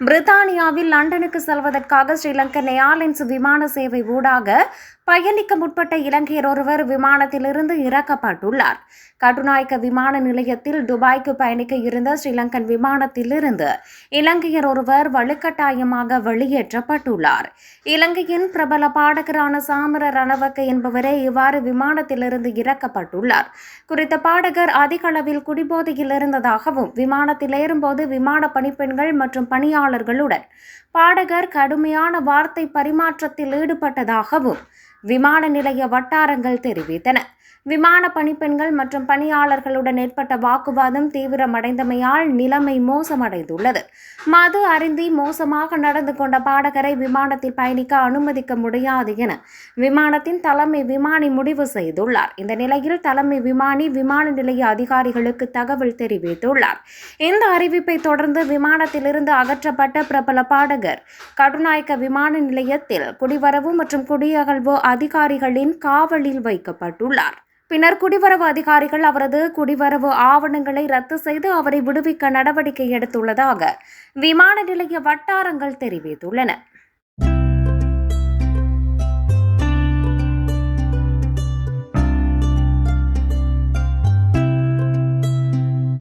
பிரித்தானியாவில் லண்டனுக்கு செல்வதற்காக ஸ்ரீலங்கன் ஏர்லைன்ஸ் விமான சேவை ஊடாக பயணிக்க முற்பட்ட இலங்கையர் ஒருவர் விமானத்திலிருந்து இறக்கப்பட்டுள்ளார். கட்டுநாயக்க விமான நிலையத்தில் துபாய்க்கு பயணிக்க இருந்த ஸ்ரீலங்கன் விமானத்திலிருந்து இலங்கையர் ஒருவர் வலுக்கட்டாயமாக வெளியேற்றப்பட்டுள்ளார். இலங்கையின் பிரபல பாடகரான சாமர ரணவக்க என்பவரே இவ்வாறு விமானத்திலிருந்து இறக்கப்பட்டுள்ளார். குறித்த பாடகர் அதிக அளவில் குடிபோதையில் இருந்ததாகவும் விமானத்தில் ஏறும்போது விமான பணிப்பெண்கள் மற்றும் பணியாளர்களுடன். பாடகர் கடுமையான வார்த்தை பரிமாற்றத்தில் ஈடுபட்டதாகவும் விமான நிலைய வட்டாரங்கள் தெரிவித்தன. விமான பணிப்பெண்கள் மற்றும் பணியாளர்களுடன் ஏற்பட்ட வாக்குவாதம் தீவிரமடைந்தமையால் நிலைமை மோசமடைந்துள்ளது. மது அருந்தி மோசமாக நடந்து கொண்ட பாடகரை விமானத்தில் பயணிக்க அனுமதிக்க முடியாது என விமானத்தின் தலைமை விமானி முடிவு செய்துள்ளார். இந்த நிலையில் தலைமை விமானி விமான நிலைய அதிகாரிகளுக்கு தகவல் தெரிவித்துள்ளார். இந்த அறிவிப்பை தொடர்ந்து விமானத்திலிருந்து அகற்றப்பட்ட பிரபல பாடகர் கடுநாயக்க விமான நிலையத்தில் குடிவரவு மற்றும் குடியகழ்வு அதிகாரிகளின் காவலில் வைக்கப்பட்டுள்ளார். பின்னர் குடிவரவு அதிகாரிகள் அவரது குடிவரவு ஆவணங்களை ரத்து செய்து அவரை விடுவிக்க நடவடிக்கை எடுத்துள்ளதாக விமான நிலைய வட்டாரங்கள் தெரிவித்துள்ளன.